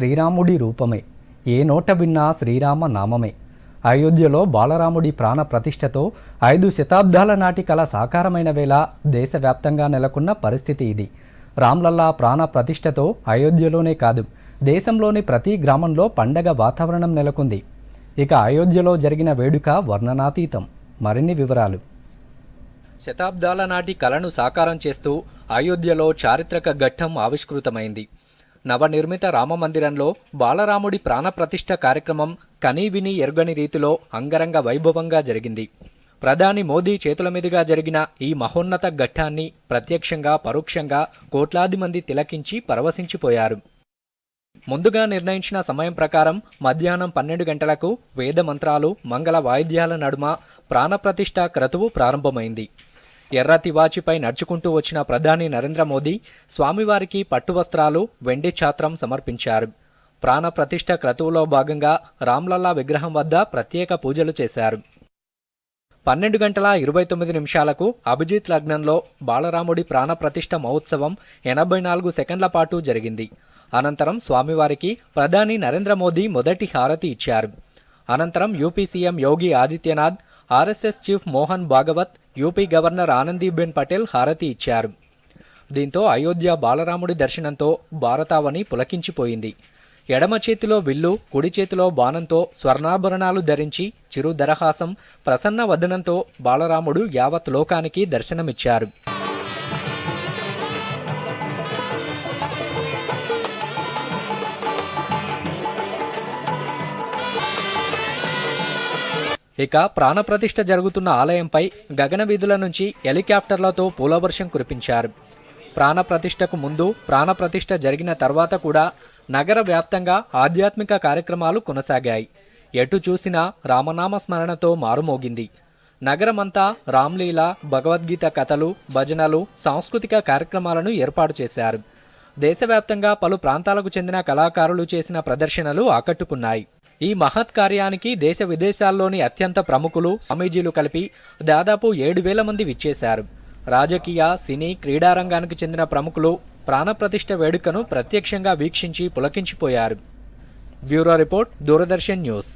శ్రీరాముడి రూపమే. ఏ నోట విన్నా శ్రీరామ నామమే. అయోధ్యలో బాలరాముడి ప్రాణ ప్రతిష్టతో ఐదు శతాబ్దాల నాటి కళ సాకారమైన వేళ దేశవ్యాప్తంగా నెలకొన్న పరిస్థితి ఇది. రామ్లల్లా ప్రాణ ప్రతిష్టతో అయోధ్యలోనే కాదు దేశంలోని ప్రతి గ్రామంలో పండగ వాతావరణం నెలకొంది. ఇక అయోధ్యలో జరిగిన వేడుక వర్ణనాతీతం. మరిన్ని వివరాలు. శతాబ్దాల నాటి కళను సాకారం చేస్తూ అయోధ్యలో చారిత్రక ఘట్టం ఆవిష్కృతమైంది. నవనిర్మిత రామమందిరంలో బాలరాముడి ప్రాణప్రతిష్ఠ కార్యక్రమం కనీవిని ఎరుగని రీతిలో అంగరంగ వైభవంగా జరిగింది. ప్రధాని మోదీ చేతుల మీదుగా జరిగిన ఈ మహోన్నత ఘట్టాన్ని ప్రత్యక్షంగా పరోక్షంగా కోట్లాది మంది తిలకించి పరవశించిపోయారు. ముందుగా నిర్ణయించిన సమయం ప్రకారం మధ్యాహ్నం పన్నెండు గంటలకు వేద మంత్రాలు మంగళ వాయిద్యాల నడుమ ప్రాణప్రతిష్ఠ క్రతువు ప్రారంభమైంది. ఎర్ర తివాచిపై నడుచుకుంటూ వచ్చిన ప్రధాని నరేంద్ర మోదీ స్వామివారికి పట్టు వస్త్రాలు వెండి ఛాత్రం సమర్పించారు. ప్రాణప్రతిష్ఠ క్రతువులో భాగంగా రామ్లల్లా విగ్రహం వద్ద ప్రత్యేక పూజలు చేశారు. పన్నెండు గంటల ఇరవై తొమ్మిది నిమిషాలకు అభిజిత్ లగ్నంలో బాలరాముడి ప్రాణప్రతిష్ఠ మహోత్సవం ఎనభై నాలుగు సెకండ్ల పాటు జరిగింది. అనంతరం స్వామివారికి ప్రధాని నరేంద్ర మోదీ మొదటి హారతి ఇచ్చారు. అనంతరం UP CM Yogi Adityanath RSS chief Mohan Bhagwat UP governor Anandiben Patel హారతి ఇచ్చారు. దీంతో అయోధ్య బాలరాముడి దర్శనంతో భారతావని పులకించిపోయింది. ఎడమ చేతిలో విల్లు కుడి చేతిలో బాణంతో స్వర్ణాభరణాలు ధరించి చిరు దరహాసం ప్రసన్న వదనంతో బాలరాముడు యావత్ లోకానికి దర్శనమిచ్చారు. ఇక ప్రాణప్రతిష్ఠ జరుగుతున్న ఆలయంపై గగన వీధుల నుంచి హెలికాప్టర్లతో పూలవర్షం కురిపించారు. ప్రాణప్రతిష్ఠకు ముందు ప్రాణప్రతిష్ఠ జరిగిన తర్వాత కూడా నగర వ్యాప్తంగా ఆధ్యాత్మిక కార్యక్రమాలు కొనసాగాయి. ఎటు చూసినా రామనామ స్మరణతో మారుమోగింది. నగరమంతా రామ్లీల భగవద్గీత కథలు భజనలు సాంస్కృతిక కార్యక్రమాలను ఏర్పాటు చేశారు. దేశవ్యాప్తంగా పలు ప్రాంతాలకు చెందిన కళాకారులు చేసిన ప్రదర్శనలు ఆకట్టుకున్నాయి. ఈ మహత్ కార్యానికి దేశ విదేశాల్లోని అత్యంత ప్రముఖులు స్వామీజీలు కలిపి దాదాపు ఏడు వేల మంది విచ్చేశారు. రాజకీయ సినీ క్రీడారంగానికి చెందిన ప్రముఖులు ప్రాణప్రతిష్ఠ వేడుకను ప్రత్యక్షంగా వీక్షించి పులకించిపోయారు. Bureau report Doordarshan news.